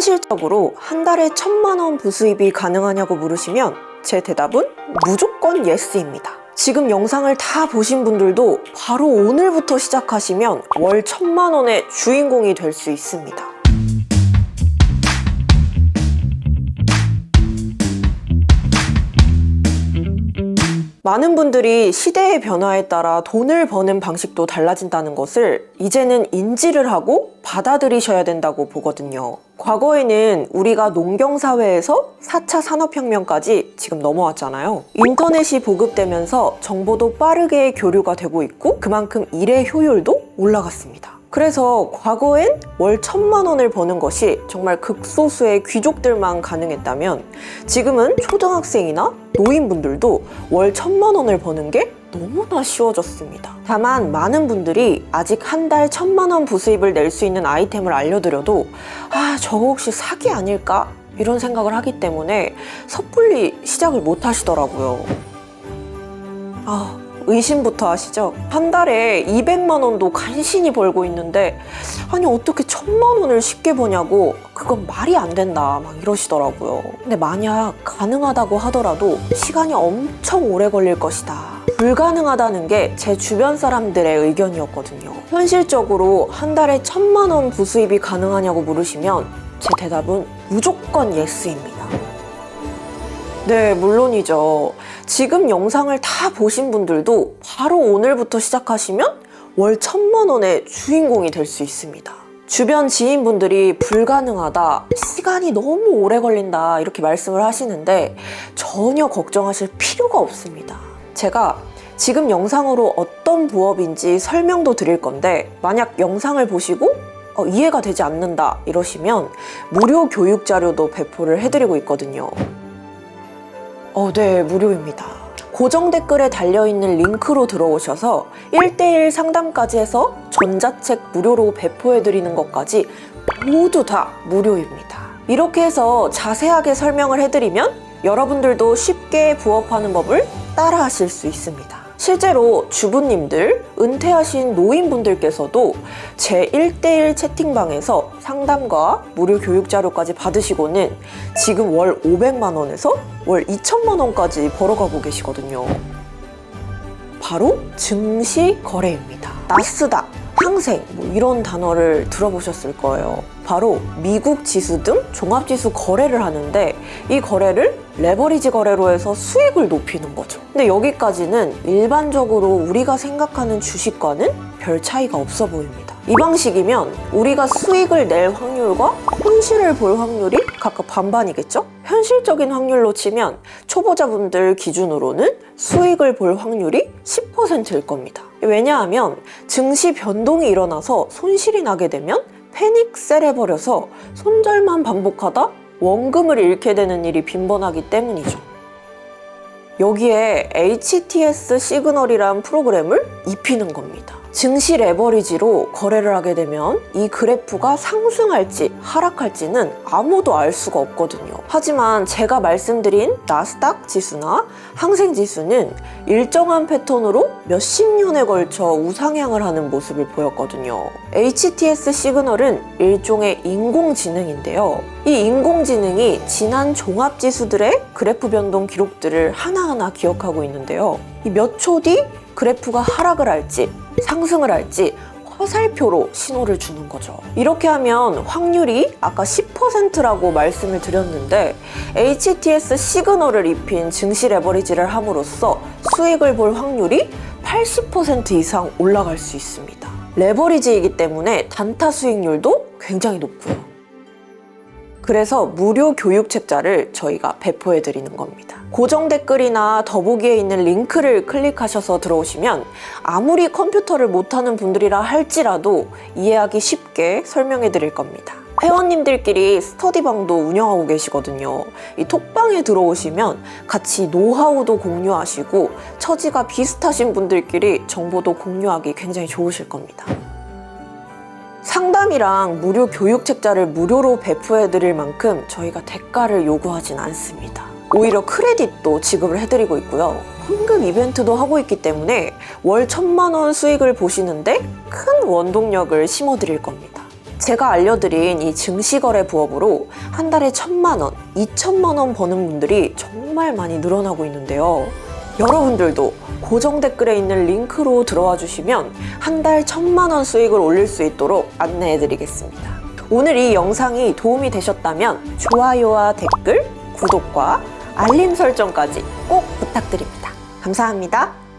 현실적으로 한 달에 천만 원 부수입이 가능하냐고 물으시면 제 대답은 무조건 예스입니다. 지금 영상을 다 보신 분들도 바로 오늘부터 시작하시면 월 천만 원의 주인공이 될 수 있습니다. 많은 분들이 시대의 변화에 따라 돈을 버는 방식도 달라진다는 것을 이제는 인지를 하고 받아들이셔야 된다고 보거든요. 과거에는 우리가 농경사회에서 4차 산업혁명까지 지금 넘어왔잖아요. 인터넷이 보급되면서 정보도 빠르게 교류가 되고 있고 그만큼 일의 효율도 올라갔습니다. 그래서 과거엔 월 천만 원을 버는 것이 정말 극소수의 귀족들만 가능했다면 지금은 초등학생이나 노인분들도 월 천만 원을 버는 게 너무나 쉬워졌습니다. 다만 많은 분들이 아직 한 달 천만 원 부수입을 낼 수 있는 아이템을 알려드려도 아 저거 혹시 사기 아닐까? 이런 생각을 하기 때문에 섣불리 시작을 못 하시더라고요. 아 의심부터 하시죠? 한 달에 200만 원도 간신히 벌고 있는데 아니 어떻게 천만 원을 쉽게 버냐고 그건 말이 안 된다 막 이러시더라고요. 근데 만약 가능하다고 하더라도 시간이 엄청 오래 걸릴 것이다. 불가능하다는 게 제 주변 사람들의 의견이었거든요. 현실적으로 한 달에 천만 원 부수입이 가능하냐고 물으시면 제 대답은 무조건 예스입니다. 네, 물론이죠. 지금 영상을 다 보신 분들도 바로 오늘부터 시작하시면 월 천만 원의 주인공이 될 수 있습니다. 주변 지인분들이 불가능하다, 시간이 너무 오래 걸린다, 이렇게 말씀을 하시는데 전혀 걱정하실 필요가 없습니다. 제가 지금 영상으로 어떤 부업인지 설명도 드릴 건데, 만약 영상을 보시고 어, 이해가 되지 않는다 이러시면 무료 교육 자료도 배포를 해드리고 있거든요. 어, 네, 무료입니다. 고정 댓글에 달려있는 링크로 들어오셔서 1대1 상담까지 해서 전자책 무료로 배포해드리는 것까지 모두 다 무료입니다. 이렇게 해서 자세하게 설명을 해드리면 여러분들도 쉽게 부업하는 법을 따라 하실 수 있습니다. 실제로 주부님들, 은퇴하신 노인분들께서도 제 1대1 채팅방에서 상담과 무료 교육 자료까지 받으시고는 지금 월 500만 원에서 월 2천만 원까지 벌어가고 계시거든요. 바로 증시 거래입니다. 나스닥, 항생 뭐 이런 단어를 들어보셨을 거예요. 바로 미국 지수 등 종합지수 거래를 하는데 이 거래를 레버리지 거래로 해서 수익을 높이는 거죠. 근데 여기까지는 일반적으로 우리가 생각하는 주식과는 별 차이가 없어 보입니다. 이 방식이면 우리가 수익을 낼 확률과 손실을 볼 확률이 각각 반반이겠죠? 현실적인 확률로 치면 초보자분들 기준으로는 수익을 볼 확률이 10%일 겁니다. 왜냐하면 증시 변동이 일어나서 손실이 나게 되면 패닉셀 해버려서 손절만 반복하다 원금을 잃게 되는 일이 빈번하기 때문이죠. 여기에 HTS 시그널이란 프로그램을 입히는 겁니다. 증시 레버리지로 거래를 하게 되면 이 그래프가 상승할지 하락할지는 아무도 알 수가 없거든요. 하지만 제가 말씀드린 나스닥 지수나 항생 지수는 일정한 패턴으로 몇십 년에 걸쳐 우상향을 하는 모습을 보였거든요. HTS 시그널은 일종의 인공지능인데요. 이 인공지능이 지난 종합지수들의 그래프 변동 기록들을 하나하나 기억하고 있는데요. 이 몇 초 뒤 그래프가 하락을 할지 상승을 할지 화살표로 신호를 주는 거죠. 이렇게 하면 확률이 아까 10%라고 말씀을 드렸는데 HTS 시그널을 입힌 증시 레버리지를 함으로써 수익을 볼 확률이 80% 이상 올라갈 수 있습니다. 레버리지이기 때문에 단타 수익률도 굉장히 높고요. 그래서 무료 교육 책자를 저희가 배포해 드리는 겁니다. 고정 댓글이나 더보기에 있는 링크를 클릭하셔서 들어오시면 아무리 컴퓨터를 못하는 분들이라 할지라도 이해하기 쉽게 설명해 드릴 겁니다. 회원님들끼리 스터디방도 운영하고 계시거든요. 이 톡방에 들어오시면 같이 노하우도 공유하시고 처지가 비슷하신 분들끼리 정보도 공유하기 굉장히 좋으실 겁니다. 상담이랑 무료 교육 책자를 무료로 배포해 드릴 만큼 저희가 대가를 요구하진 않습니다. 오히려 크레딧도 지급을 해드리고 있고요. 환급 이벤트도 하고 있기 때문에 월 천만 원 수익을 보시는데 큰 원동력을 심어 드릴 겁니다. 제가 알려드린 이 증시거래 부업으로 한 달에 천만 원, 이천만 원 버는 분들이 정말 많이 늘어나고 있는데요. 여러분들도 고정 댓글에 있는 링크로 들어와 주시면 한 달 천만 원 수익을 올릴 수 있도록 안내해 드리겠습니다. 오늘 이 영상이 도움이 되셨다면 좋아요와 댓글, 구독과 알림 설정까지 꼭 부탁드립니다. 감사합니다.